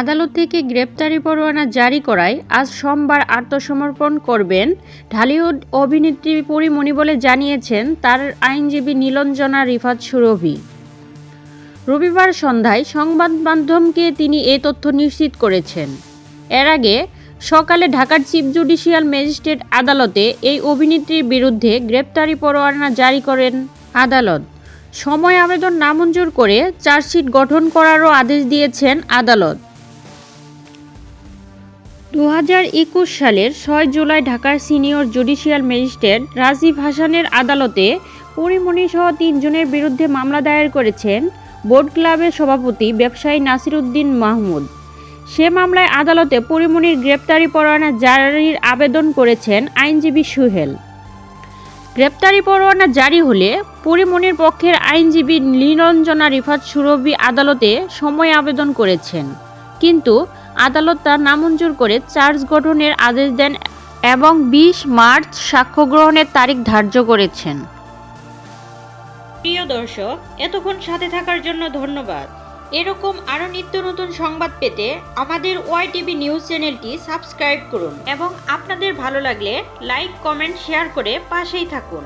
আদালত থেকে গ্রেপ্তারি পরোয়ানা জারি করায় আজ সোমবার আত্মসমর্পণ করবেন ঢালিউড অভিনেত্রী পরিমণি বলে জানিয়েছেন তার আইনজীবী নীলঞ্জনা রিফাত সুরভি। রবিবার সন্ধ্যায় সংবাদ মাধ্যমকে তিনি এ তথ্য নিশ্চিত করেছেন। এর আগে সকালে ঢাকার চিফ জুডিশিয়াল ম্যাজিস্ট্রেট আদালতে এই অভিনেত্রীর বিরুদ্ধে গ্রেপ্তারি পরোয়ানা জারি করেন আদালত। সময় আবেদন নামঞ্জুর করে চার্জশিট গঠন করারও আদেশ দিয়েছেন আদালত। দু সালের ছয় জুলাই ঢাকার সিনিয়র জুডিশিয়াল ম্যাজিস্ট্রেট রাজীব হাসানের আদালতে পরিমণি সহ তিনজনের বিরুদ্ধে মামলা দায়ের করেছেন বোর্ড ক্লাবের সভাপতি ব্যবসায়ী নাসির উদ্দিন মাহমুদ। সে মামলায় আদালতে পরিমণির গ্রেপ্তারি পরোয়ানা জারির আবেদন করেছেন আইনজীবী সুহেল। গ্রেপ্তারি পরোয়ানা জারি হলে পরিমণির পক্ষের আইনজীবী নীলঞ্জনা রিফাত সুরভি আদালতে সময় আবেদন করেছেন। কিন্তু আদালত তা নামঞ্জুর করে চার্জ গঠনের আদেশ দেন এবং বিশ মার্চ সাক্ষ্য গ্রহণের তারিখ ধার্য করেছেন। প্রিয় দর্শক, এতক্ষণ সাথে থাকার জন্য ধন্যবাদ। এরকম আরও নিত্য নতুন সংবাদ পেতে আমাদের ওয়াই টিভি নিউজ চ্যানেলটি সাবস্ক্রাইব করুন এবং আপনাদের ভালো লাগলে লাইক, কমেন্ট, শেয়ার করে পাশেই থাকুন।